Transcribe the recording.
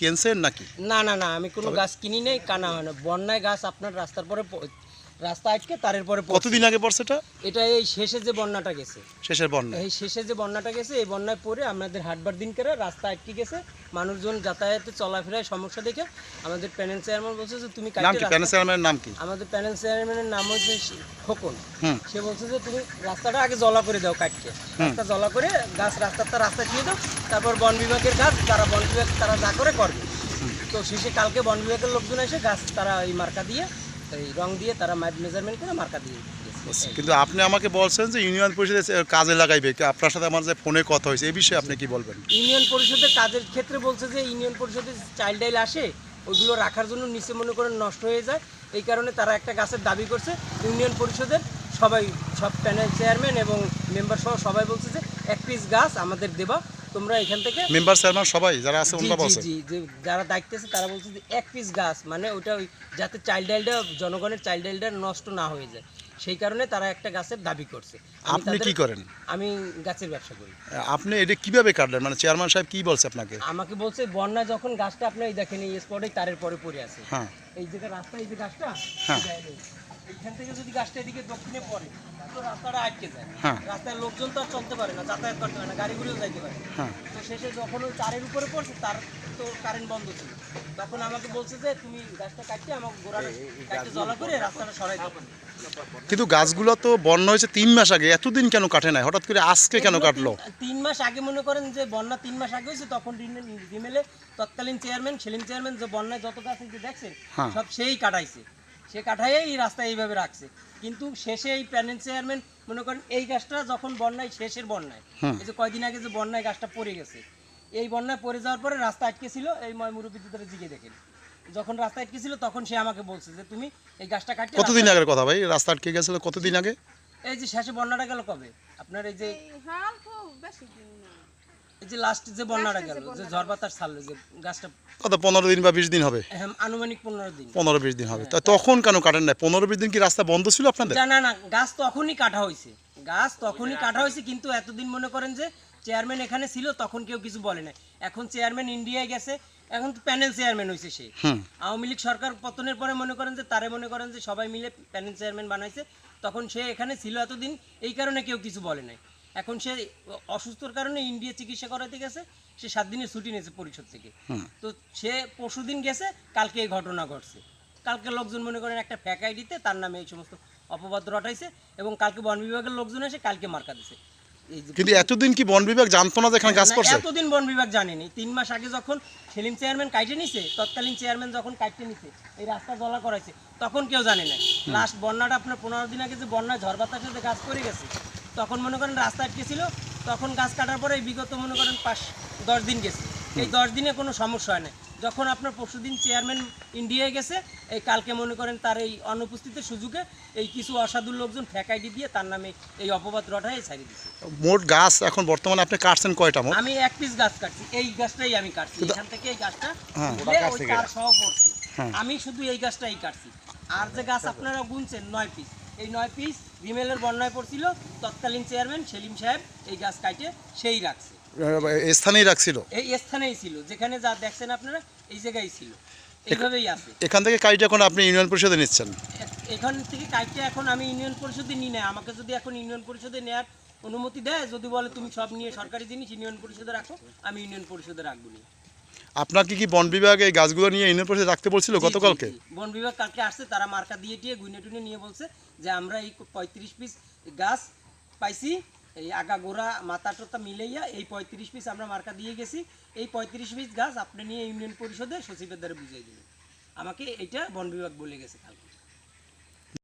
কেনছেন নাকি? না না না, আমি কোনো গাছ কিনি নাই, কানা হয় না। বন্যায় গাছ আপনার রাস্তার পরে রাস্তা আটকে তারের পরে কতদিন আগে পড়ছে এটা? এটা এই শেষে যে বন্যাটা গেছে। শেষের বন্যা। এই শেষে যে বন্যাটা গেছে এই বন্যায় পরে আমাদের হাটবার দিন করে রাস্তা আটকে গেছে। মানুষজন যাতায়াতে চলাফেরায় সমস্যা দেখে আমাদের প্যানেল চেয়ারম্যান বলছে যে তুমি নাম কি? প্যানেল চেয়ারম্যানের নাম কি? আমাদের প্যানেল চেয়ারম্যানের নাম হচ্ছে খোকন। সে বলছে যে তুমি রাস্তাটা আগে জলা করে দাও কাটকে। রাস্তা জলা করে গাছ রাস্তাটা রাস্তা দিয়ে দাও। তারপর বন বিভাগের গাছ তারা বন বিভাগ তারা যা করে করবে। তো শেষে কালকে বন বিভাগের লোকজন এসে গাছ তারা এই মার্কা দিয়ে এই রং দিয়ে তারা মেজারমেন্ট করে মার্কা দিয়ে। কিন্তু আপনি আমাকে বলছেন যে ইউনিয়ন পরিষদে কাজে লাগাইবে। আপনার সাথে আমার যে ফোনে কথা হয়েছে এই বিষয়ে আপনি কি বলবেন? ইউনিয়ন পরিষদের কাজের ক্ষেত্রে বলছে যে ইউনিয়ন পরিষদে চাইল্ড ডাইল আসে ওইগুলো রাখার জন্য নিচে মনে করেন নষ্ট হয়ে যায়। এই কারণে তারা একটা গাছের দাবি করছে ইউনিয়ন পরিষদের সবাই সব প্যানেল চেয়ারম্যান এবং মেম্বার সহ সবাই বলছে যে এক পিস গাছ আমাদের দেবা তোমরা এখান থেকে মেম্বার চেয়ারম্যান সবাই যারা আছে জি ওনারা জি বলছে জি যে যারা দায়িত্ব তারা বলছে যে এক পিস গাছ মানে ওটা ওই যাতে চাইল্ড ডাইলটা জনগণের চাইল্ড ডাইলটা নষ্ট না হয়ে যায়। সেই কারণে তারা একটা গাছের দাবি করছে। আপনি কি করেন? আমি গাছের ব্যবসা করি। আপনি এটা কীভাবে কাটলেন? মানে চেয়ারম্যান সাহেব কি বলছে আপনাকে? আমাকে বলছে বন্যা যখন গাছটা আপনি দেখেন এই স্পটে তারের পরে পড়ে আছে। হ্যাঁ। এই যে রাস্তা এই যে গাছটা হ্যাঁ। যে- থেকে যদি গাছটা এদিকে দক্ষিণে পড়ে তো রাস্তাটা আটকে যায়। হ্যাঁ। রাস্তায় লোকজন তো আর চলতে পারে না যাতায়াত করতে পারে না গাড়িগুলিও যাইতে পারে হ্যাঁ। তো শেষে যখন ওই তারের উপরে পড়ছে তার তো কারেন্ট বন্ধ ছিল। তখন আমাকে বলছে যে তুমি গাছটা কাটতে আমাকে গোড়াটা কাটতে জলা করে রাস্তাটা সরাই দাও। কিন্তু গাছগুলো তো বন্যা হয়েছে তিন মাস আগে এতদিন কেন কাটে নাই? হঠাৎ করে আজকে কেন কাটলো? তিন- মাস আগে মনে করেন যে বন্যা তিন মাস আগে হয়েছে তখন রিমেলে তৎকালীন চেয়ারম্যান সেলিম চেয়ারম্যান যে বন্যায় যত গাছ যে হ্যাঁ। সব সেই কাটাইছে। সে কাটাই এই রাস্তা এইভাবে রাখছে। কিন্তু শেষে এই প্যানেল চেয়ারম্যান মনে করেন এই গাছটা যখন বন্যায় শেষের বন্যায় এই যে কয়দিন আগে যে বন্যায় গাছটা পড়ে গেছে এই বন্যায় পড়ে যাওয়ার পরে রাস্তা আটকে ছিল এই ময় মুরব্বীদের জিগে দেখেন। যখন রাস্তা আটকে ছিল তখন সে আমাকে বলছে যে তুমি এই গাছটা কাটিয়ে কতদিন আগের কথা ভাই? রাস্তা আটকে গেছিল কতদিন আগে? এই যে শেষে বন্যাটা গেল কবে? আপনার এই যে বেশি দিন না। এই যে লাস্ট যে বন্যাটা গেল যে ঝড় বাতাস ছাড়লো যে গাছটা কত পনেরো দিন বা বিশ দিন হবে? এহেম, আনুমানিক পনেরো দিন। পনেরো বিশ দিন হবে। তা তখন কেন কাটেন নাই? পনেরো বিশ দিন কি রাস্তা বন্ধ ছিল আপনাদের? না না না গাছ তখনই কাটা হয়েছে। গাছ তখনই কাটা হয়েছে কিন্তু এতদিন মনে করেন যে চেয়ারম্যান এখানে ছিল তখন কেউ কিছু বলে নাই। এখন চেয়ারম্যান ইন্ডিয়ায় গেছে এখন তো প্যানেল চেয়ারম্যান হয়েছে সে। আওয়ামী লীগ সরকার পতনের পরে মনে করেন যে তারে মনে করেন যে সবাই মিলে প্যানেল চেয়ারম্যান বানাইছে তখন সে এখানে ছিল এতদিন এই কারণে কেউ কিছু বলে নাই। এখন সে অসুস্থর কারণে ইন্ডিয়া চিকিৎসা করাতে গেছে সে সাত দিনের ছুটি নিয়েছে পরিষদ থেকে। তো সে পরশুদিন গেছে কালকে এই ঘটনা ঘটছে। কালকে লোকজন মনে করেন একটা ফ্যাক আইডিতে তার নামে এই সমস্ত অপবাদ রটাইছে এবং কালকে বন বিভাগের লোকজন এসে কালকে মার্কা দিছে। কিন্তু এতদিন কি বন বিভাগ জানতো না যে এখানে গাছ করছে? এতদিন বন বিভাগ জানেনি। তিন মাস আগে যখন সেলিম চেয়ারম্যান কাইটে নিছে তৎকালীন চেয়ারম্যান যখন কাইটে নিছে এই রাস্তা জলা করাইছে তখন কেউ জানে না লাস্ট বন্যাটা আপনার পনেরো দিন আগে যে বন্যায় ঝড় বাতাসে যে গাছ পড়ে গেছে তখন মনে করেন রাস্তা আটকে ছিল তখন গাছ কাটার পরে বিগত মনে করেন পাঁচ দশ দিন গেছে। এই দশ দিনে কোনো সমস্যা হয় না যখন আপনার পরশুদিন চেয়ারম্যান ইন্ডিয়ায় গেছে এই কালকে মনে করেন তার এই অনুপস্থিতির সুযোগে এই কিছু অসাধু লোকজন ফ্যাকাইডি দিয়ে তার নামে এই অপবাদ রটাই ছাড়িয়ে দিচ্ছে মোট গাছ এখন বর্তমানে আপনি কাটছেন কয়টা মোট? আমি এক পিস গাছ কাটছি এই গাছটাই আমি কাটছি এখান থেকে এই গাছটা হ্যাঁ। সহ পড়ছি। হ্যাঁ। আমি শুধু এই গাছটাই কাটছি। আর যে গাছ আপনারা গুনছেন নয় পিস এই নয় পিস রিমেলের বন্যায় পড়ছিল তৎকালীন চেয়ারম্যান সেলিম সাহেব এই গাছ কাটে সেই রাখছে। স্থানেই রাখছিল? এই স্থানেই ছিল যেখানে যা দেখছেন আপনারা এই জায়গায় ছিল। এইভাবেই আছে। এখান থেকে কাইট এখন আপনি ইউনিয়ন পরিষদে নিচ্ছেন? এখান থেকে কাইটে এখন আমি ইউনিয়ন পরিষদে নিই না আমাকে যদি এখন ইউনিয়ন পরিষদে নেওয়ার অনুমতি দেয় যদি বলে তুমি সব নিয়ে সরকারি জিনিস ইউনিয়ন পরিষদে রাখো আমি ইউনিয়ন পরিষদে রাখব না। আপনাকে কি বন বিভাগ এই গাছগুলো নিয়ে ইউনিয়ন পরিষদে রাখতে বলছিল গতকালকে? বন বিভাগ কালকে আসছে তারা মার্কা দিয়ে দিয়ে গুইনে টুনে নিয়ে বলছে যে আমরা এই পঁয়ত্রিশ পিস গাছ পাইছি এই আগা গোড়া মাথা টোতা মিলাইয়া এই পঁয়ত্রিশ পিস আমরা মার্কা দিয়ে গেছি। এই পঁয়ত্রিশ পিস গাছ আপনি নিয়ে ইউনিয়ন পরিষদে সচিবের দ্বারা বুঝিয়ে দিলেন। আমাকে এটা বন বিভাগ বলে গেছে কালকে।